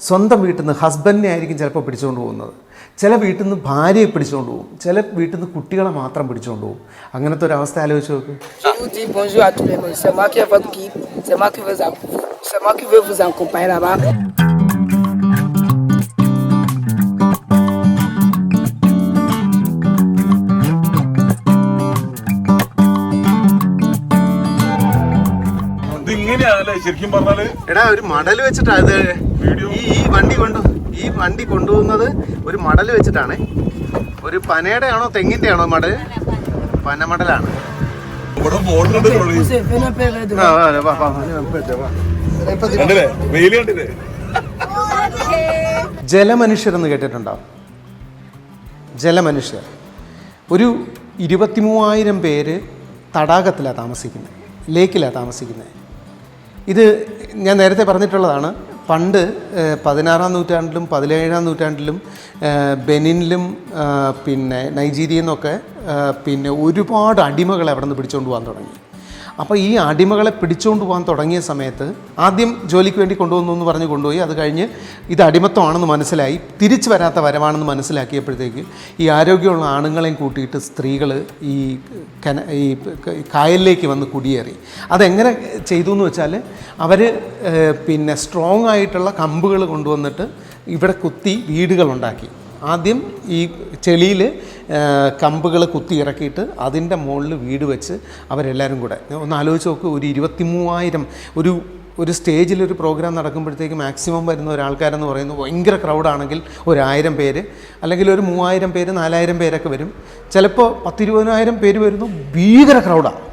സ്വന്തം വീട്ടിൽ നിന്ന് ഹസ്ബൻഡിനെ ആയിരിക്കും ചിലപ്പോൾ പിടിച്ചുകൊണ്ട് പോകുന്നത്. ചില വീട്ടിൽ നിന്ന് ഭാര്യയെ പിടിച്ചുകൊണ്ട് പോകും. ചില വീട്ടിൽ നിന്ന് കുട്ടികളെ മാത്രം പിടിച്ചുകൊണ്ട് പോകും. അങ്ങനത്തെ ഒരു അവസ്ഥ ആലോചിച്ച് നോക്ക്. ശരിക്കും പറഞ്ഞാൽ എടാ ഒരു മടൽ വെച്ചിട്ടാ ഇത്. ഈ ഈ വണ്ടി കൊണ്ടു ഈ വണ്ടി കൊണ്ടുപോകുന്നത് ഒരു മടൽ വെച്ചിട്ടാണ്. ഒരു പനയുടെ ആണോ തെങ്ങിന്റെ ആണോ മടൽ പനമടലാണ് ജലമനുഷ്യർ എന്ന് കേട്ടിട്ടുണ്ടാവും ജലമനുഷ്യർ. ഒരു ഇരുപത്തി മൂവായിരം പേര് തടാകത്തിലാണ് താമസിക്കുന്നത് ലേക്കിലാണ് താമസിക്കുന്നത് ഇത് ഞാൻ നേരത്തെ പറഞ്ഞിട്ടുള്ളതാണ്. പണ്ട് പതിനാറാം നൂറ്റാണ്ടിലും പതിനേഴാം നൂറ്റാണ്ടിലും ബെനിനിലും പിന്നെ ഏഹ്, പിന്നെ ഒരുപാട് അടിമകളെ അവിടെ നിന്ന് പിടിച്ചുകൊണ്ട് പോകാൻ തുടങ്ങി. അപ്പോൾ ഈ അടിമകളെ പിടിച്ചുകൊണ്ട് പോകാൻ തുടങ്ങിയ സമയത്ത് ആദ്യം ജോലിക്ക് വേണ്ടി കൊണ്ടുവന്നു എന്ന് പറഞ്ഞ് കൊണ്ടുപോയി. അത് കഴിഞ്ഞ് ഇത് അടിമത്വമാണെന്ന് മനസ്സിലായി. തിരിച്ചു വരാത്ത വരവാണെന്ന് മനസ്സിലാക്കിയപ്പോഴത്തേക്ക് ഈ ആരോഗ്യമുള്ള ആണുങ്ങളെയും കൂട്ടിയിട്ട് സ്ത്രീകൾ ഈ കന ഈ കായലിലേക്ക് വന്ന് കുടിയേറി. അതെങ്ങനെ ചെയ്തു എന്ന് വെച്ചാൽ അവർ പിന്നെ സ്ട്രോങ് ആയിട്ടുള്ള കമ്പുകൾ കൊണ്ടുവന്നിട്ട് ഇവിടെ കുത്തി വീടുകളുണ്ടാക്കി. ആദ്യം ഈ ചെളിയിൽ കമ്പുകൾ കുത്തി ഇറക്കിയിട്ട് അതിന്റെ മുകളിൽ വീട് വെച്ച് അവരെല്ലാവരും കൂടെ. ഒന്ന് ആലോചിച്ച് നോക്ക് ഒരു ഇരുപത്തി മൂവായിരം ഒരു ഒരു സ്റ്റേജിൽ ഒരു പ്രോഗ്രാം നടക്കുമ്പോഴത്തേക്ക് മാക്സിമം വരുന്ന ഒരാൾക്കാരെന്ന് പറയുന്നത് ഭയങ്കര ക്രൗഡാണെങ്കിൽ ഒരായിരം പേര് അല്ലെങ്കിൽ ഒരു മൂവായിരം പേര് നാലായിരം പേരൊക്കെ വരും. ചിലപ്പോൾ പത്തിരുപതിനായിരം പേര് വരുന്നു ഭീകര ക്രൗഡാണ്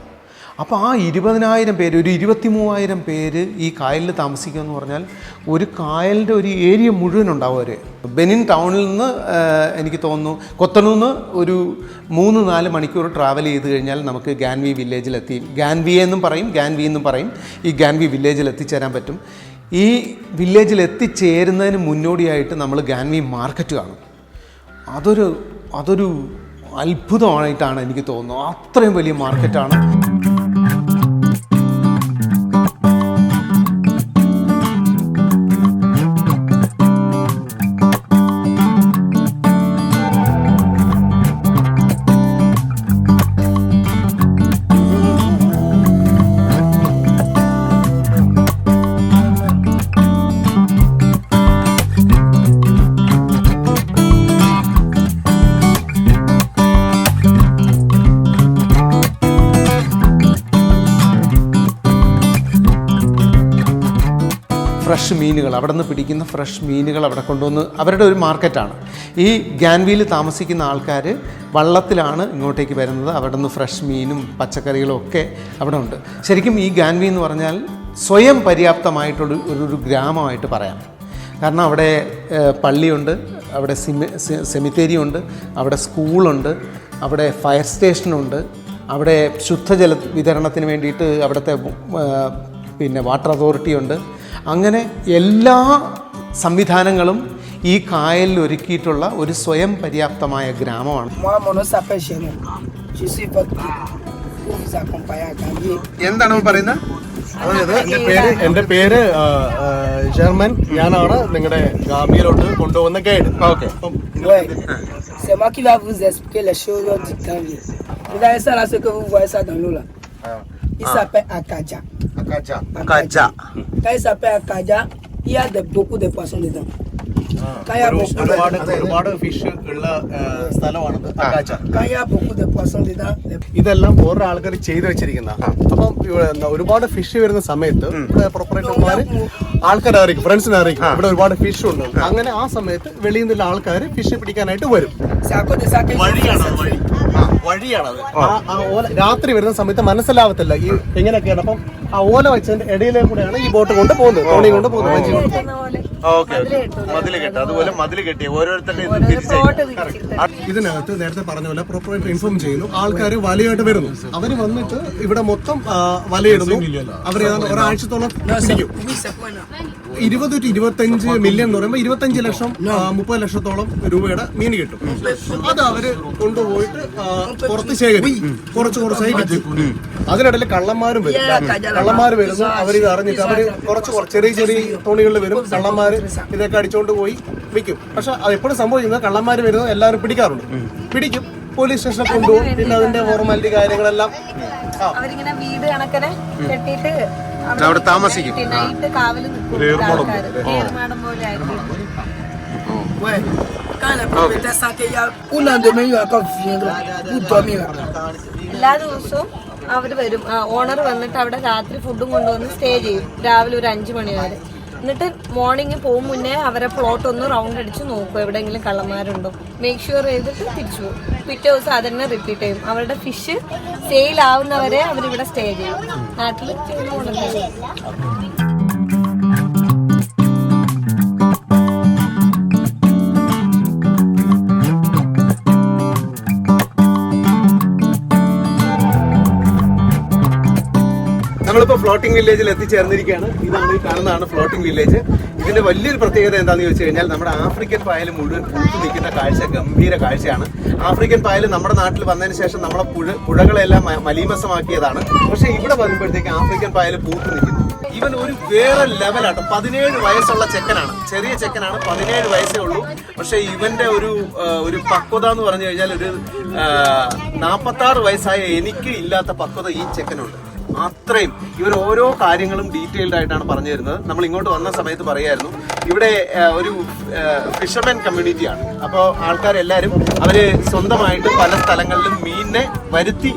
അപ്പോൾ ആ ഇരുപതിനായിരം പേര് ഒരു ഇരുപത്തി മൂവായിരം പേര് ഈ കായലിൽ താമസിക്കുക എന്ന് പറഞ്ഞാൽ ഒരു കായലിന്റെ ഒരു ഏരിയ മുഴുവൻ ഉണ്ടാവും അവർ ബെനിൻ ടൗണിൽ നിന്ന് എനിക്ക് തോന്നുന്നു കൊത്തനൂന്ന് ഒരു മൂന്ന് നാല് മണിക്കൂർ ട്രാവൽ ചെയ്ത് കഴിഞ്ഞാൽ നമുക്ക് ഗാൻവി വില്ലേജിലെത്തി ഗാൻവി എന്നും പറയും ഗാൻവി എന്നും പറയും. ഈ ഗാൻവി വില്ലേജിൽ എത്തിച്ചേരാൻ പറ്റും. ഈ വില്ലേജിൽ എത്തിച്ചേരുന്നതിന് മുന്നോടിയായിട്ട് നമ്മൾ ഗാൻവി മാർക്കറ്റ് കാണും. അതൊരു അതൊരു അത്ഭുതമായിട്ടാണ് എനിക്ക് തോന്നുന്നത്. അത്രയും വലിയ മാർക്കറ്റാണ് ഫ്രഷ് മീനുകൾ അവിടെ നിന്ന് പിടിക്കുന്ന ഫ്രഷ് മീനുകൾ അവിടെ കൊണ്ടുവന്ന് അവരുടെ ഒരു മാർക്കറ്റാണ്. ഈ ഗാൻവിയിൽ താമസിക്കുന്ന ആൾക്കാർ വള്ളത്തിലാണ് ഇങ്ങോട്ടേക്ക് വരുന്നത്. അവിടെ നിന്ന് ഫ്രഷ് മീനും പച്ചക്കറികളും ഒക്കെ അവിടെ ഉണ്ട്. ശരിക്കും ഈ ഗാൻവി എന്ന് പറഞ്ഞാൽ സ്വയം പര്യാപ്തമായിട്ടുള്ള ഒരു ഗ്രാമമായിട്ട് പറയാം. കാരണം അവിടെ പള്ളിയുണ്ട് അവിടെ സിമി സെമിത്തേരി ഉണ്ട് അവിടെ സ്കൂളുണ്ട് അവിടെ ഫയർ സ്റ്റേഷനുണ്ട് അവിടെ ശുദ്ധജല വിതരണത്തിന് വേണ്ടിയിട്ട് അവിടുത്തെ പിന്നെ വാട്ടർ അതോറിറ്റി ഉണ്ട് അങ്ങനെ എല്ലാ സംവിധാനങ്ങളും ഈ കായലിൽ ഒരുക്കിയിട്ടുള്ള ഒരു സ്വയം പര്യാപ്തമായ ഗ്രാമമാണ്. എന്താണ് പറയുന്നത് എന്റെ പേര് ഷെർമൻ ഞാനാണ് നിങ്ങളുടെ ഗാമിയിലോട്ട് കൊണ്ടുപോകുന്ന guide. Okay. Quand il s'appelle Akaja, il y a beaucoup de poissons dedans. ഒരുപാട് ഫിഷ് ഉള്ള സ്ഥലമാണത്. ഇതെല്ലാം ഓരോ ആൾക്കാർ ചെയ്തു വെച്ചിരിക്കുന്ന. അപ്പം ഒരുപാട് ഫിഷ് വരുന്ന സമയത്ത് ആൾക്കാരെ അറിയിക്കും ഫ്രണ്ട്സിനെ അറിയിക്കും ഇവിടെ ഒരുപാട് ഫിഷ് ഉണ്ട്. അങ്ങനെ ആ സമയത്ത് വെളിയിൽ നിന്നുള്ള ആൾക്കാർ ഫിഷ് പിടിക്കാനായിട്ട് വരും. വഴിയാണത്. രാത്രി വരുന്ന സമയത്ത് മനസ്സിലാവത്തില്ല ഈ എങ്ങനെയൊക്കെയാണ്. അപ്പം ആ ഓല വെച്ചതിന്റെ ഇടയിലെ കൂടെയാണ് ഈ ബോട്ട് കൊണ്ട് പോകുന്നത് തോണി കൊണ്ട് പോകുന്നത് ഓക്കെ മതിൽ കെട്ടി അതുപോലെ മതിൽ കെട്ടി. ഓരോരുത്തരുടെ ഇതിനകത്ത് നേരത്തെ പറഞ്ഞ പോലെ പ്രോപ്പറായിട്ട് ഇൻഫോം ചെയ്യുന്നു. ആൾക്കാർ വലയായിട്ട് വരുന്നു. അവർ വന്നിട്ട് ഇവിടെ മൊത്തം വലയിടുന്നു. അവർ ഒരാഴ്ചത്തോളം പിടിക്കും. ഇരുപത് ടു ഇരുപത്തഞ്ച് മില്യൺ എന്ന് പറയുമ്പോൾ ഇരുപത്തഞ്ച് ലക്ഷം മുപ്പത് ലക്ഷത്തോളം രൂപയുടെ മീൻ കിട്ടും. അത് അവർ കൊണ്ടുപോയിട്ട് പുറത്ത് ശേഖരിക്കും. കുറച്ച് കുറച്ചായി വിൽക്കും അതിനിടയിൽ കള്ളന്മാരും വരും. കള്ളന്മാർ വരുന്നു അവർ ഇത് അറിഞ്ഞിട്ട് അവർ കുറച്ച് ചെറിയ ചെറിയ തോണികളിൽ വരും. കള്ളന്മാര് ഇതൊക്കെ അടിച്ചോണ്ട് പോയി വിൽക്കും. പക്ഷെ അത് എപ്പോഴും സംഭവിക്കുന്നത് കള്ളന്മാർ വരുന്നത് എല്ലാവരും പിടിക്കാറുണ്ട്. പിടിക്കും. പോലീസ് സ്റ്റേഷനിൽ കൊണ്ടുപോകും. പിന്നെ അതിന്റെ ഫോർമാലിറ്റി കാര്യങ്ങളെല്ലാം അവരിങ്ങനെ വീട് കണക്കനെ കെട്ടിയിട്ട് അവിടെ താമസിക്കും. എല്ലാ ദിവസവും അവർ വരും. ഓണർ വന്നിട്ട് അവിടെ രാത്രി ഫുഡും കൊണ്ടുവന്ന് സ്റ്റേ ചെയ്യും. രാവിലെ ഒരു അഞ്ചു മണി വരെ. എന്നിട്ട് മോർണിംഗ് പോകും മുന്നേ അവരെ പ്ലോട്ട് ഒന്ന് റൗണ്ട് അടിച്ച് നോക്കും എവിടെയെങ്കിലും കള്ളന്മാരുണ്ടോ. മേക്ക് ഷുവർ ചെയ്തിട്ട് തിരിച്ചു പോകും പിറ്റേ ദിവസം അതന്നെ റിപ്പീറ്റ് ചെയ്യും. അവരുടെ ഫിഷ് സെയിൽ ആവുന്നവരെ അവരിവിടെ സ്റ്റേ ചെയ്യും. നാട്ടിൽ കൊണ്ടുവന്നത് ഫ്ലോട്ടിംഗ് വില്ലേജിൽ എത്തിച്ചേർന്നിരിക്കുകയാണ്. ഇതാണ് ഈ കാണുന്നതാണ് ഫ്ലോട്ടിംഗ് വില്ലേജ് ഇതിന്റെ വലിയൊരു പ്രത്യേകത എന്താണെന്ന് ചോദിച്ചു കഴിഞ്ഞാൽ നമ്മുടെ ആഫ്രിക്കൻ പായൽ മുഴുവൻ പൂത്തു നിൽക്കുന്ന കാഴ്ച ഗംഭീര കാഴ്ചയാണ്. ആഫ്രിക്കൻ പായൽ നമ്മുടെ നാട്ടിൽ വന്നതിന് ശേഷം നമ്മളെ പുഴ പുഴകളെല്ലാം മലീമസമാക്കിയതാണ്. പക്ഷെ ഇവിടെ വരുമ്പോഴത്തേക്ക് ആഫ്രിക്കൻ പായൽ പൂത്തു നിൽക്കുന്നു. ഇവൻ ഒരു വേറെ ലെവലാണ് പതിനേഴ് വയസ്സുള്ള ചെക്കനാണ്. ചെറിയ ചെക്കനാണ് പതിനേഴ് വയസ്സേ ഉള്ളൂ. പക്ഷെ ഇവന്റെ ഒരു ഒരു പക്വത എന്ന് പറഞ്ഞു കഴിഞ്ഞാൽ ഒരു നാൽപ്പത്തി ആറ് വയസ്സായ എനിക്ക് ഇല്ലാത്ത പക്വത ഈ ചെക്കനുണ്ട്. അത്രയും ഇവർ ഓരോ കാര്യങ്ങളും ഡീറ്റെയിൽഡ് ആയിട്ടാണ് പറഞ്ഞു തരുന്നത്. നമ്മൾ ഇങ്ങോട്ട് വന്ന സമയത്ത് പറയായിരുന്നു ഇവിടെ ഒരു ഫിഷർമെൻ കമ്മ്യൂണിറ്റിയാണ് അപ്പോൾ ആൾക്കാരെല്ലാവരും അവർ സ്വന്തമായിട്ട് പല സ്ഥലങ്ങളിലും മീനിനെ വരുത്തി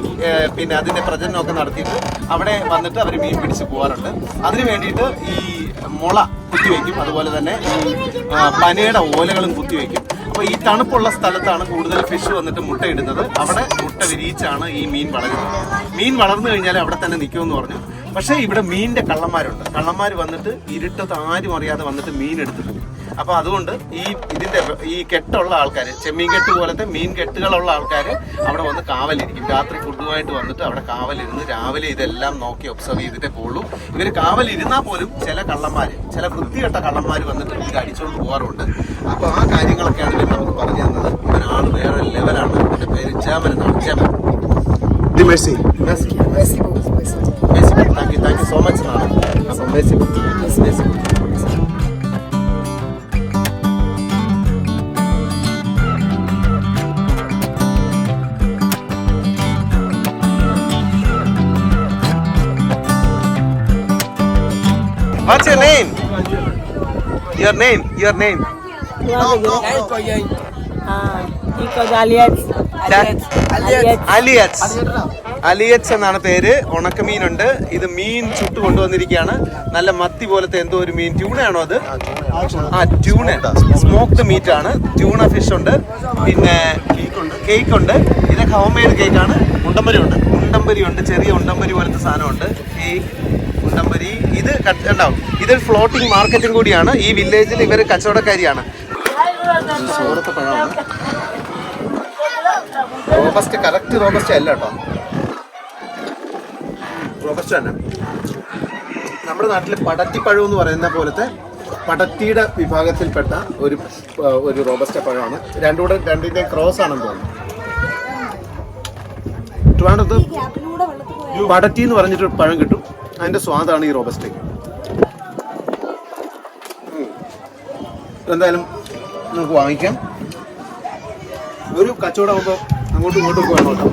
പിന്നെ അതിന്റെ പ്രജനനമൊക്കെ നടത്തിയിട്ട് അവിടെ വന്നിട്ട് അവർ മീൻ പിടിച്ച് പോകാറുണ്ട് അതിന് വേണ്ടിയിട്ട് ഈ മുള കുത്തിവെക്കും. അതുപോലെ തന്നെ പനയുടെ ഓലകളും കുത്തിവെക്കും. അപ്പോൾ ഈ തണുപ്പുള്ള സ്ഥലത്താണ് കൂടുതൽ ഫിഷ് വന്നിട്ട് മുട്ടയിടുന്നത് അവിടെ മുട്ട വിരിയിച്ചാണ് ഈ മീൻ വളരുന്നത്. മീൻ വളർന്നു കഴിഞ്ഞാൽ അവിടെ തന്നെ നിൽക്കുമെന്ന് പറഞ്ഞു. പക്ഷേ ഇവിടെ മീനിന്റെ കള്ളന്മാരുണ്ട്. കള്ളന്മാർ വന്നിട്ട് ഇരുട്ടത്ത് ആരും അറിയാതെ വന്നിട്ട് മീൻ എടുത്തു പോകും അപ്പൊ അതുകൊണ്ട് ഈ ഇതിന്റെ ഈ കെട്ടുള്ള ആൾക്കാർ ചെമ്മീൻ കെട്ട് പോലത്തെ മീൻ കെട്ടുകളുള്ള ആൾക്കാർ അവിടെ വന്ന് കാവലിരിക്കും. രാത്രി ഫുഡുമായിട്ട് വന്നിട്ട് അവിടെ കാവലിരുന്ന് രാവിലെ ഇതെല്ലാം നോക്കി ഒബ്സർവ് ചെയ്തിട്ടേ പോകുള്ളൂ ഇവർ കാവലിരുന്നാൽ പോലും ചില കള്ളന്മാർ ചില വൃത്തികെട്ട കള്ളന്മാർ വന്നിട്ട് ഇവർക്ക് അടിച്ചുകൊണ്ട് പോകാറുണ്ട് അപ്പൊ ആ കാര്യങ്ങളൊക്കെയാണ് ഇവർ നമുക്ക് പറഞ്ഞു തന്നത്. ഇവരാൾ വേറെ ലെവലാണ് എന്റെ പേര് ജാമൻ എന്നാണ്. ജാമൻ. മെസ്സി. മെസ്സി. Messi. Thank you thank you so much എന്നാണ് അപ്പം മെസ്സി. മെസ്സി. What's your name? Your name, your name. അലിയറ്റ്സ് അലിയറ്റ്സ് എന്നാണ് പേര്. ഉണക്കമീനുണ്ട്. ഇത് മീൻ ചുട്ട് കൊണ്ടുവന്നിരിക്കുകയാണ് നല്ല മത്തി പോലത്തെ എന്തോ ഒരു മീൻ. ട്യൂണയാണോ അത്? ആ ട്യൂണ. സ്മോക്ഡ് മീറ്റ് ആണ്. ട്യൂണ ഫിഷ് ഉണ്ട്. പിന്നെ കേക്ക് ഉണ്ട് ഇതൊക്കെ ഹോം മെയ്ഡ് കേക്കാണ് ഉണ്ടമ്പരി ഉണ്ട് ഉണ്ടമ്പരി ഉണ്ട് ചെറിയ ഉണ്ടമ്പരി പോലത്തെ സാധനമുണ്ട്. കേക്ക് ഉണ്ടമ്പരി ഇത് ഉണ്ടാവും ഇതൊരു ഫ്ലോട്ടിംഗ് മാർക്കറ്റും കൂടിയാണ്. ഈ വില്ലേജിൽ ഇവർ കച്ചവടക്കാരിയാണ്. സൂറത്ത് പഴമാണ്. റോബസ്റ്റ് കറക്റ്റ് റോബസ്റ്റ് അല്ല കേട്ടോ. റോബസ്റ്റ് തന്നെ. നമ്മുടെ നാട്ടിൽ പടത്തിപ്പഴം എന്ന് പറയുന്ന പോലത്തെ പടത്തിയുടെ വിഭാഗത്തിൽപ്പെട്ട ഒരു ഒരു റോബസ്റ്റ പഴമാണ്. രണ്ടുകൂടെ കൂടെ രണ്ടിന്റെ ക്രോസ് ആണെന്ന് തോന്നുന്നു. ട്രിവാൻഡ്രത്ത് പടറ്റി എന്ന് പറഞ്ഞിട്ട് പഴം കിട്ടും. അതിന്റെ സ്വാദാണ് ഈ റോബസ്റ്റയ്ക്ക് എന്തായാലും നമുക്ക് വാങ്ങിക്കാം. ഒരു കച്ചവടം ആകുമ്പോൾ അങ്ങോട്ടും ഇങ്ങോട്ടും പോകാൻ കേട്ടോ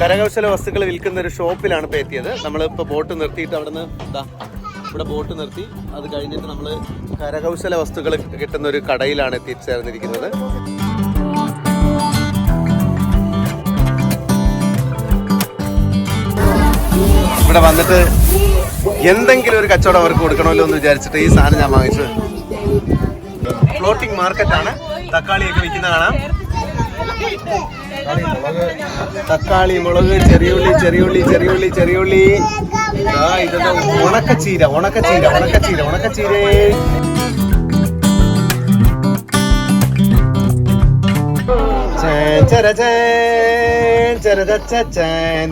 കരകൗശല വസ്തുക്കൾ വിൽക്കുന്ന ഒരു ഷോപ്പിലാണ് ഇപ്പോൾ എത്തിയത്. നമ്മളിപ്പോൾ ബോട്ട് നിർത്തിയിട്ട് അവിടെ നിന്ന് എന്താ ഇവിടെ ബോട്ട് നിർത്തി. അത് കഴിഞ്ഞിട്ട് നമ്മൾ കരകൗശല വസ്തുക്കൾ കിട്ടുന്ന ഒരു കടയിലാണ് എത്തിച്ചേർന്നിരിക്കുന്നത്. ഇവിടെ വന്നിട്ട് എന്തെങ്കിലും ഒരു കച്ചവടം അവർക്ക് കൊടുക്കണമല്ലോ എന്ന് വിചാരിച്ചിട്ട് ഈ സാധനം ഞാൻ വാങ്ങിച്ചത് ഫ്ലോട്ടിംഗ് മാർക്കറ്റാണ് തക്കാളിയൊക്കെ വിൽക്കുന്ന കാണാം. തക്കാളി മുളക് ചെറിയുള്ളി ചെറിയുള്ളി ചെറിയുള്ളി ചെറിയുള്ളി. ആ ഇതൊക്കെ ഉണക്കച്ചീര ഉണക്കച്ചീര ഉണക്കച്ചീര ഉണക്കച്ചീരേ.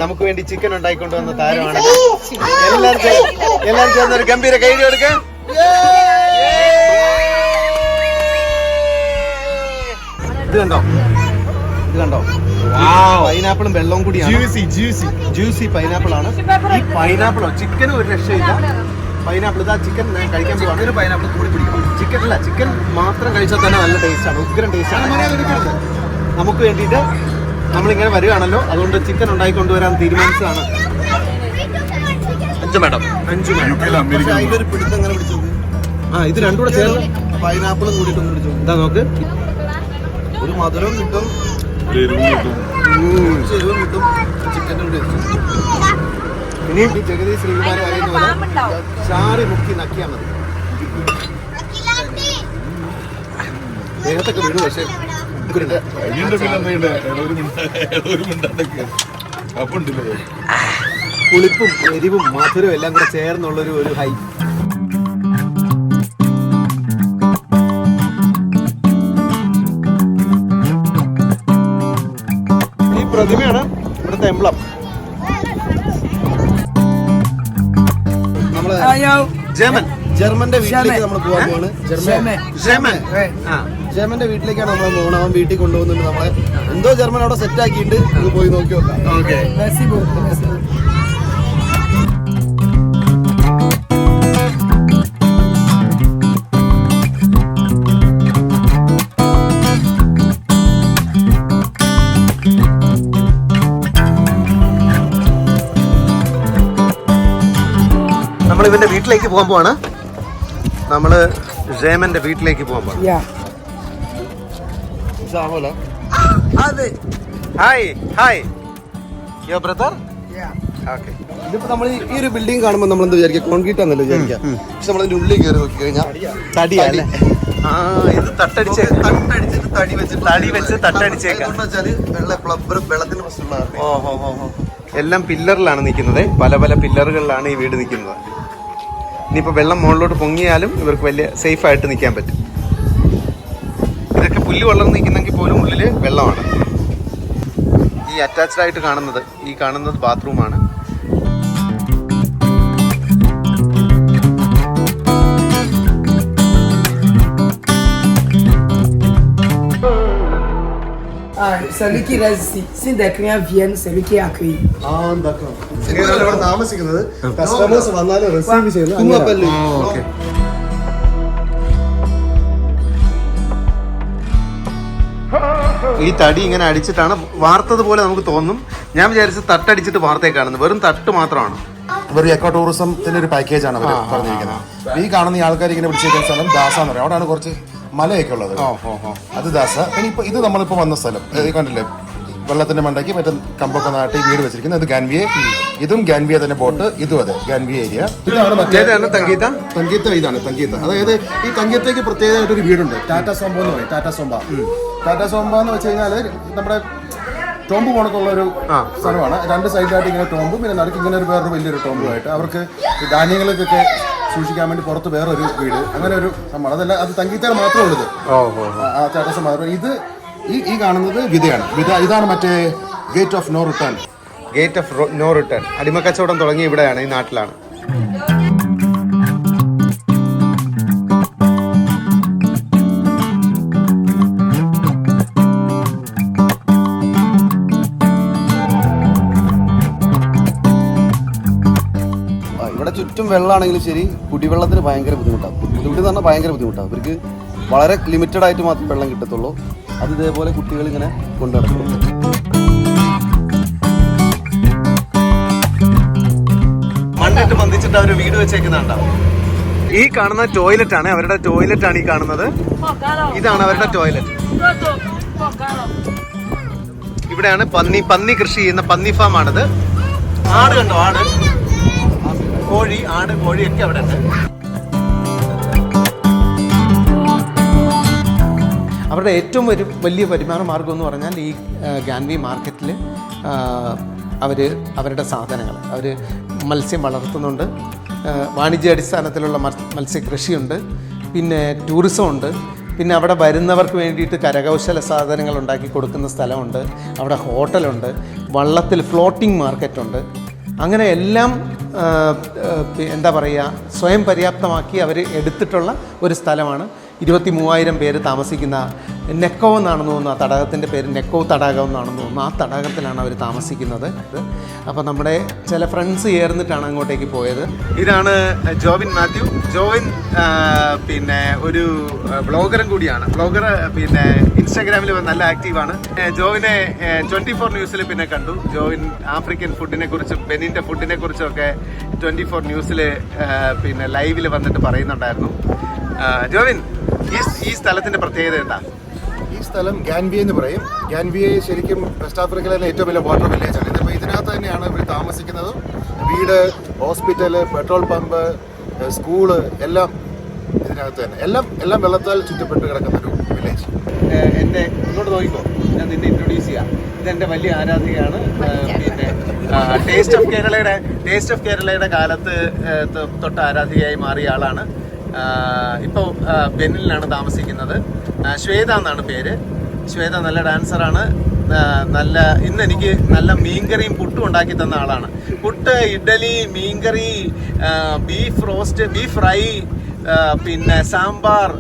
നമുക്ക് വേണ്ടി ചിക്കൻ ഉണ്ടായിക്കൊണ്ട് വന്ന താരമാണ്. എല്ലാവർക്കും എല്ലാവരും ചേർന്ന് ഒരു ഗംഭീര കൈ കൊടുക്ക. ഇത് കണ്ടോ? ഇത് കണ്ടോ? പൈനാപ്പിളും വെള്ളവും കൂടി ജ്യൂസി ജ്യൂസി ജ്യൂസി പൈനാപ്പിൾ ആണ്. ഈ പൈനാപ്പിളോ ചിക്കനും ഒരു രക്ഷയില്ല. പൈനാപ്പിൾ ഇതാ ചിക്കൻ കഴിക്കാൻ പോവാണ്. പൈനാപ്പിൾ കൂടി പിടിക്കും ചിക്കൻ അല്ല ചിക്കൻ മാത്രം കഴിച്ചാൽ തന്നെ നല്ല ടേസ്റ്റാണ് ഉഗ്രം ടേസ്റ്റ് ആണ്. നമുക്ക് വേണ്ടിയിട്ട് നമ്മളിങ്ങനെ വരികയാണല്ലോ. അതുകൊണ്ട് ചിക്കൻ ഉണ്ടാക്കി കൊണ്ടുവരാൻ തീരുമാനിച്ചതാണ്. അഞ്ചു മേഡം. അഞ്ചു അതിന്റെ ഒരു പിടുത്തം എങ്ങനെ പിടിച്ചത് ആ ഇത് രണ്ടും കൂടെ ചേർന്ന്. പൈനാപ്പിളും കൂടി ഒന്ന് പിടിച്ചു ഇതാ നോക്ക്. ഒരു മധുരം കിട്ടും. ഇനി മുക്കി മതി പുളിപ്പും എരിവും മധുരവും എല്ലാം കൂടെ ചേർന്നുള്ളൊരു ഒരു ഹൈ പ്രതിമയാണ് ഇവിടുത്തെ എംബ്ലം നമ്മൾ ജർമ്മൻ ജർമ്മന്റെ വീട്ടിലേക്ക് നമ്മൾ പോകാൻ പോവാണ്. ജർമ്മൻ ജർമ്മന്റെ വീട്ടിലേക്കാണ് നമ്മൾ പോകണം അവൻ വീട്ടിൽ കൊണ്ടുപോകുന്നുണ്ട് നമ്മളെ. എന്തോ ജർമ്മൻ അവിടെ സെറ്റ് ആക്കിയിട്ട് ഇത് പോയി നോക്കി നോക്കാം. നമ്മൾ ഇവന്റെ വീട്ടിലേക്ക് പോകാൻ പോവാണ്. നമ്മൾ ജേമന്റെ വീട്ടിലേക്ക് പോകാൻ പോവാണ്. അതെ. Hi hi yo brother Yeah. Okay ഇതിപ്പോ നമ്മൾ ഈ ഒരു ബിൽഡിംഗ് കാണുമ്പോൾ നമ്മൾ എന്താ വിചാരിക്കുക കോൺക്രീറ്റ് ആണല്ലോ വിചാരിക്കുക. പക്ഷെ നമ്മൾ അതിന്റെ ഉള്ളിൽ കയറി നോക്കി കഴിഞ്ഞാൽ തടിയാണ് ആ ഇത് തട്ടടിച്ച്. തട്ടടിച്ചിട്ട് തടി വെച്ചിട്ട് തടി വെച്ച് തട്ടടിച്ചേക്കാം. അതുകൊണ്ട് വെച്ചാൽ വെള്ള പ്ലബർ വെള്ളത്തിന് പ്രശ്നമുള്ള കാരണം. ഓ ഹോ ഹോ ഹോ എല്ലാം പില്ലറിലാണ് നിൽക്കുന്നത്. പല പല പില്ലറുകളിലാണ് ഈ വീട് നിൽക്കുന്നത്. ഇനിയിപ്പോൾ വെള്ളം മുകളിലോട്ട് പൊങ്ങിയാലും ഇവർക്ക് വലിയ സേഫായിട്ട് നിൽക്കാൻ പറ്റും ഇതൊക്കെ പുല്ല് വളർന്ന് നിൽക്കുന്നെങ്കിൽ പോലും ഉള്ളിൽ വെള്ളമാണ് ഈ അറ്റാച്ച്ഡ് ആയിട്ട് കാണുന്നത് ഈ കാണുന്നത് ബാത്റൂമാണ് Ah, celui qui reste ici. Si des clients viennent, c'est lui qui est accueilli. d'accord. ഇവിടെ താമസിക്കുന്നത്? കസ്റ്റമേഴ്സ് വന്നാലും റിസീവ് ചെയ്യുന്നത് കുമ്മപ്പല്ല് ഓക്കെ. ഈ തടി ഇങ്ങനെ അടിച്ചിട്ടാണ് വാർത്തത് പോലെ നമുക്ക് തോന്നും. ഞാൻ വിചാരിച്ചു തട്ടടിച്ചിട്ട് വാർത്തയെ കാണുന്നു വെറും തട്ട് മാത്രമാണ്. വെറും എക്കോ ടൂറിസത്തിന്റെ ഒരു പാക്കേജ് ആണ് അവർ പറഞ്ഞിരിക്കുന്നത്. ഈ കാണുന്ന ഈ ആൾക്കാർ ഇങ്ങനെ പിടിച്ചിരിക്കുന്ന സ്ഥലം ദാസ എന്ന് പറയും. അവിടെയാണ് കുറച്ച് മലയൊക്കെ ഉള്ളത്. അത് ദാസ. പിന്നെ ഇപ്പൊ ഇത് നമ്മളിപ്പോ വന്ന സ്ഥലം. കണ്ടില്ലേ? വെള്ളത്തിന്റെ മണ്ടയ്ക്ക് മറ്റേ കമ്പൊക്കെ നാട്ടി വീട് വെച്ചിരിക്കുന്നത്. ഇത് ഗാൻവിയെ ഇതും ഗാൻവിയ തന്നെ ബോട്ട് ഇതും അതെ ഗാൻവിയ ഏരിയ ഇതാണ് മറ്റേ തങ്കീത്ത? ഇതാണ് തങ്കീത്ത. അതായത് ഈ തങ്കീത്തേക്ക് പ്രത്യേകമായിട്ട് ഒരു വീടുണ്ട്. ടാറ്റ സോംബ എന്ന് പറയും ടാറ്റ സോംബ. ടാറ്റ സോംബ എന്ന് വെച്ച് കഴിഞ്ഞാൽ നമ്മുടെ ടോംബ് പോണക്കുള്ള ഒരു സ്ഥലമാണ്. രണ്ട് സൈഡിലായിട്ട് ഇങ്ങനെ ടോംബും പിന്നെ നടക്ക് ഇങ്ങനെ ഒരു വേറൊരു വലിയൊരു ടോംബുമായിട്ട് അവർക്ക് ധാന്യങ്ങൾക്കൊക്കെ സൂക്ഷിക്കാൻ വേണ്ടി പുറത്ത് വേറൊരു വീട് അങ്ങനെ ഒരു സംഭവം. അതല്ല അത് തങ്കീത്തേടെ മാത്രമേ ഉള്ളത് ആ ടാറ്റ മാത്രം ഇത് ഈ ഈ കാണുന്നത് വിതയാണ് വിത ഇതാണ് മറ്റേ gate of no return gate of no return അടിമക്കച്ചവടം തുടങ്ങി ഇവിടെയാണ് ഈ നാട്ടിലാണ്. ആ, ഇവിടെ ചുറ്റും വെള്ളമാണെങ്കിലും ശരി കുടിവെള്ളത്തിന് ഭയങ്കര ബുദ്ധിമുട്ടാണ്. ബുദ്ധിമുട്ട് എന്ന് പറഞ്ഞാൽ ഭയങ്കര ബുദ്ധിമുട്ടാണ്. ഇവർക്ക് വളരെ ലിമിറ്റഡ് ആയിട്ട് മാത്രം വെള്ളം കിട്ടത്തുള്ളൂ. അത് ഇതേപോലെ കുട്ടികൾ ഇങ്ങനെ കൊണ്ടുനടക്കും മണ്ണിട്ട് മന്ദിച്ചിട്ട് അവർ വീട് വെച്ചേക്കുന്നുണ്ടാവും ഈ കാണുന്ന ടോയ്ലറ്റ് ആണ് അവരുടെ ടോയ്ലറ്റ് ആണ് ഈ കാണുന്നത്. ഇതാണ് അവരുടെ ടോയ്ലറ്റ്. ഇവിടെയാണ് പന്നി പന്നി കൃഷി ചെയ്യുന്ന പന്നി ഫാം ആണിത് ആട് കണ്ടോ ആട്? കോഴി ആട് കോഴിയൊക്കെ അവിടെ ഉണ്ട് അവരുടെ ഏറ്റവും ഒരു വലിയ വരുമാന മാർഗം എന്ന് പറഞ്ഞാൽ ഈ ഗാൻവി മാർക്കറ്റിൽ അവർ അവരുടെ സാധനങ്ങൾ അവർ മത്സ്യം വളർത്തുന്നുണ്ട്. വാണിജ്യ വാണിജ്യാടിസ്ഥാനത്തിലുള്ള മത്സ്യ മത്സ്യകൃഷിയുണ്ട്. പിന്നെ ടൂറിസം ഉണ്ട് പിന്നെ അവിടെ വരുന്നവർക്ക് വേണ്ടിയിട്ട് കരകൗശല സാധനങ്ങൾ ഉണ്ടാക്കി കൊടുക്കുന്ന സ്ഥലമുണ്ട്. അവിടെ ഹോട്ടലുണ്ട്. വള്ളത്തിൽ ഫ്ലോട്ടിംഗ് മാർക്കറ്റുണ്ട്. അങ്ങനെ എല്ലാം എന്താ പറയുക സ്വയം പര്യാപ്തമാക്കി അവർ എടുത്തിട്ടുള്ള ഒരു സ്ഥലമാണ് ഇരുപത്തി മൂവായിരം പേര് താമസിക്കുന്ന നെക്കോ എന്നാണെന്ന് തോന്നുന്നു. ആ തടാകത്തിന്റെ പേര് നെക്കോ തടാകം എന്നാണെന്ന് തോന്നുന്നു. ആ തടാകത്തിലാണ് അവർ താമസിക്കുന്നത്. അപ്പോൾ നമ്മുടെ ചില ഫ്രണ്ട്സ് ചേർന്നിട്ടാണ് അങ്ങോട്ടേക്ക് പോയത്. ഇതാണ് ജോവിൻ മാത്യു. ജോവിൻ പിന്നെ ഒരു ബ്ലോഗറും കൂടിയാണ്. ബ്ലോഗർ പിന്നെ ഇൻസ്റ്റാഗ്രാമിൽ നല്ല ആക്റ്റീവാണ്. ജോവിനെ ട്വന്റി ഫോർ ന്യൂസിൽ പിന്നെ കണ്ടു. ജോവിൻ ആഫ്രിക്കൻ ഫുഡിനെ കുറിച്ചും ബെനിന്റെ ഫുഡിനെ കുറിച്ചും ഒക്കെ ട്വന്റി ഫോർ ന്യൂസിൽ പിന്നെ ലൈവിൽ വന്നിട്ട് പറയുന്നുണ്ടായിരുന്നു. ജോവിൻ ഈ ഈ സ്ഥലത്തിന്റെ പ്രത്യേകത എന്താ? ഈ സ്ഥലം ഗാൻവിയ എന്ന് പറയും. ഗാൻവിയ ശരിക്കും വെസ്റ്റ് ആഫ്രിക്കയിലെ ഏറ്റവും വലിയ വാട്ടർ വില്ലേജ് ആണ്. ഇതിപ്പോൾ ഇതിനകത്ത് തന്നെയാണ് ഇവർ താമസിക്കുന്നത്. വീട് ഹോസ്പിറ്റൽ പെട്രോൾ പമ്പ് സ്കൂൾ എല്ലാം ഇതിനകത്ത് തന്നെ. എല്ലാം എല്ലാം വെള്ളത്താൽ ചുറ്റപ്പെട്ട് കിടക്കുന്ന ഒരു വില്ലേജ് എന്റെ ഇങ്ങോട്ട് നോക്കിക്കോ. ഞാൻ നിന്നെ ഇൻട്രൊഡ്യൂസ് ചെയ്യാം. ഇതെന്റെ വലിയ ആരാധികയാണ്. പിന്നെ ടേസ്റ്റ് ഓഫ് കേരളയുടെ ടേസ്റ്റ് ഓഫ് കേരളയുടെ കാലത്ത് തൊട്ട് ആരാധികയായി മാറിയ ആളാണ്. ഇപ്പോൾ ബെന്നിലാണ് താമസിക്കുന്നത്. ശ്വേത എന്നാണ് പേര്. ശ്വേത നല്ല ഡാൻസറാണ്. ആണ് നല്ല ഇന്ന് എനിക്ക് നല്ല മീൻകറിയും പുട്ടും ഉണ്ടാക്കി തന്ന ആളാണ്. പുട്ട് ഇഡലി മീൻകറി ബീഫ് റോസ്റ്റ് ബീഫ് ഫ്രൈ പിന്നെ സാമ്പാർ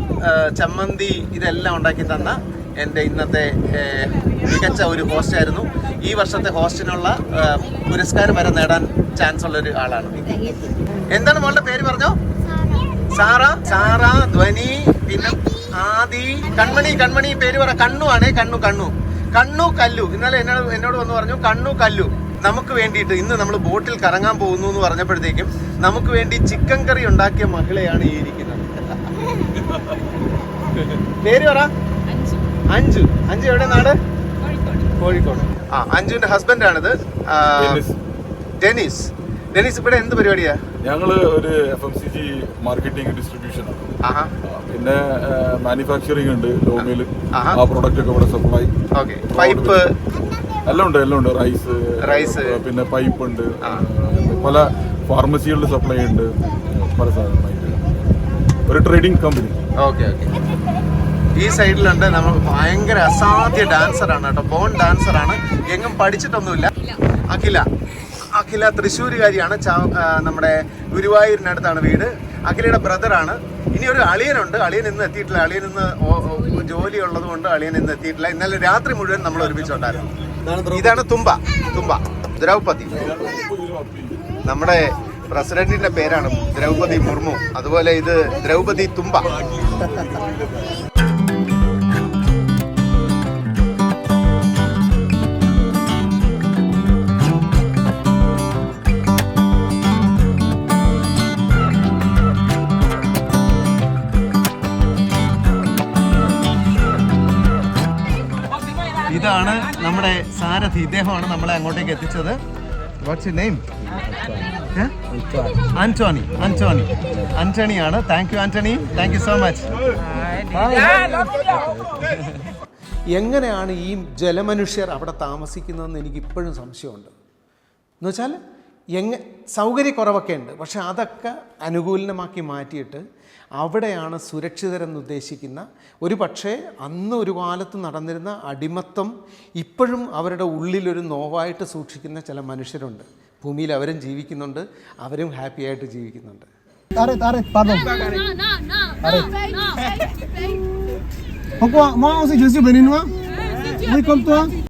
ചമ്മന്തി ഇതെല്ലാം ഉണ്ടാക്കി തന്ന എന്റെ ഇന്നത്തെ മികച്ച ഒരു ഹോസ്റ്റ് ആയിരുന്നു. ഈ വർഷത്തെ ഹോസ്റ്റിനുള്ള പുരസ്കാരം വരെ നേടാൻ ചാൻസ് ഉള്ള ഒരു ആളാണ്. എന്താണ് മോളുടെ പേര് പറഞ്ഞോ? സാറ സാറ ധ്വനി പിന്നെ ആദി കൺമണി കൺമണി പേര് പറ. കണ്ണു ആണേ കണ്ണു കണ്ണു. കണ്ണു കല്ലു. ഇന്നലെ എന്നോട് എന്നോട് വന്ന് പറഞ്ഞു കണ്ണു കല്ലു. നമുക്ക് വേണ്ടിയിട്ട് ഇന്ന് നമ്മൾ ബോട്ടിൽ കറങ്ങാൻ പോകുന്നു എന്ന് പറഞ്ഞപ്പോഴത്തേക്കും നമുക്ക് വേണ്ടി ചിക്കൻ കറി ഉണ്ടാക്കിയ മഹിളയാണ് ഈ ഇരിക്കുന്നത്. പേര് പറ. അഞ്ചു. അഞ്ചു. എവിടെ നാട്? കോഴിക്കോട്. ആ അഞ്ജുവിന്റെ ഹസ്ബൻഡ് ആണിത്. ആ, ഡെനിസ് ഡെനിസ് ഇവിടെ എന്ത് പരിപാടിയാ? ഞങ്ങൾ ഒരു F M C G marketing distribution ആഹാ. പിന്നെ മാനുഫാക്ചറിങ് ഉണ്ട് ലോമിൽ ആ പ്രോഡക്റ്റ് ഒക്കെ ഇവിടെ സപ്ലൈ ഓക്കെ. പൈപ്പ് എല്ലാം ഉണ്ട് എല്ലാം ഉണ്ട്. Rice rice. പിന്നെ പൈപ്പ് ഉണ്ട്. പല ഫാർമസികളിൽ സപ്ലൈ ഉണ്ട്. പല സാധനങ്ങളായിട്ട് ഒരു ട്രേഡിംഗ് കമ്പനി ഓക്കെ ഓക്കെ. ഈ സൈഡിലുണ്ട് നമ്മൾ ഭയങ്കര അസാധ്യ ഡാൻസറാണ് കേട്ടോ. ബോൺ ഡാൻസറാണ് എങ്ങും പഠിച്ചിട്ടൊന്നുമില്ല. അഖില. അഖില തൃശ്ശൂരുകാരിയാണ് നമ്മുടെ ഗുരുവായൂരിനടുത്താണ് വീട്. അഖിലയുടെ ബ്രദറാണ്. ഇനി ഒരു അളിയനുണ്ട്. അളിയൻ ഇന്ന് എത്തിയിട്ടില്ല. അളിയൻ ഇന്ന് ജോലി ഉള്ളത് കൊണ്ട് അളിയൻ ഇന്ന് എത്തിയിട്ടില്ല. ഇന്നലെ രാത്രി മുഴുവൻ നമ്മൾ ഒരുമിച്ചുണ്ടായിരുന്നു. ഇതാണ് തുമ്പ. തുമ്പ. ദ്രൗപതി നമ്മുടെ പ്രസിഡന്റിന്റെ പേരാണ് ദ്രൗപതി മുർമു. അതുപോലെ ഇത് ദ്രൗപതി തുമ്പ. ഇതാണ് നമ്മുടെ സാരഥി. ഇദ്ദേഹമാണ് നമ്മളെ അങ്ങോട്ടേക്ക് എത്തിച്ചത്. What's you name Antony Antony ആന്റണിയാണ് thank you Antony thank you so much എങ്ങനെയാണ് ഈ ജലമനുഷ്യർ അവിടെ താമസിക്കുന്നതെന്ന് എനിക്ക് ഇപ്പോഴും സംശയമുണ്ട്. എന്ന് വെച്ചാൽ എങ്ങ സൗകര്യക്കുറവൊക്കെ ഉണ്ട്. പക്ഷെ അതൊക്കെ അനുകൂലമാക്കി മാറ്റിയിട്ട് അവിടെയാണ് സുരക്ഷിതരെന്ന് ഉദ്ദേശിക്കുന്ന ഒരു പക്ഷേ അന്ന് ഒരു കാലത്ത് നടന്നിരുന്ന അടിമത്തം ഇപ്പോഴും അവരുടെ ഉള്ളിലൊരു നോവായിട്ട് സൂക്ഷിക്കുന്ന ചില മനുഷ്യരുണ്ട്. ഭൂമിയിൽ അവരും ജീവിക്കുന്നുണ്ട് അവരും ഹാപ്പി ആയിട്ട് ജീവിക്കുന്നുണ്ട്. Pourquoi Moi, on sait que je suis béninois. Oui, comme toi.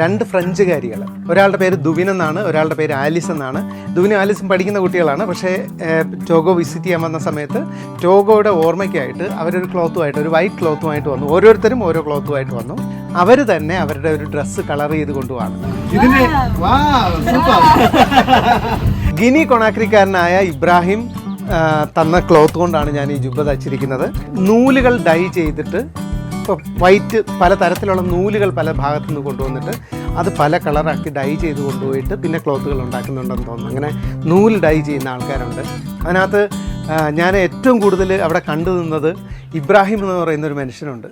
രണ്ട് ഫ്രഞ്ചുകാരികൾ ഒരാളുടെ പേര് ദുവിൻ എന്നാണ് ഒരാളുടെ പേര് ആലിസ് എന്നാണ്. ദുവിനും ആലിസും പഠിക്കുന്ന കുട്ടികളാണ്. പക്ഷേ ടോഗോ വിസിറ്റ് ചെയ്യാൻ വന്ന സമയത്ത് ടോഗോയുടെ ഓർമ്മയ്ക്കായിട്ട് അവരൊരു ക്ലോത്തുമായിട്ട് ഒരു വൈറ്റ് ക്ലോത്തുമായിട്ട് വന്നു. ഓരോരുത്തരും ഓരോ ക്ലോത്തുമായിട്ട് വന്നു. അവർ തന്നെ അവരുടെ ഒരു ഡ്രസ്സ് കളർ ചെയ്ത് കൊണ്ടുപോവാണ്. ഇതിന് വാ സൂപ്പർ ഗിനി കൊണാക്രിക്കാരനായ ഇബ്രാഹിം തന്ന ക്ലോത്ത് കൊണ്ടാണ് ഞാൻ ഈ ജുബ്ബ തച്ചിരിക്കുന്നത് നൂലുകൾ ഡൈ ചെയ്തിട്ട് ഇപ്പോൾ വൈറ്റ് പല തരത്തിലുള്ള നൂലുകൾ പല ഭാഗത്തു നിന്ന് കൊണ്ടുവന്നിട്ട് അത് പല കളറാക്കി ഡൈ ചെയ്ത് കൊണ്ടുപോയിട്ട് പിന്നെ ക്ലോത്തുകൾ ഉണ്ടാക്കുന്നുണ്ടെന്ന് തോന്നുന്നു. അങ്ങനെ നൂൽ ഡൈ ചെയ്യുന്ന ആൾക്കാരുണ്ട്. അതിനകത്ത് ഞാൻ ഏറ്റവും കൂടുതൽ അവിടെ കണ്ടു നിന്നത് ഇബ്രാഹിം എന്ന് പറയുന്ന ഒരു മനുഷ്യനുണ്ട്.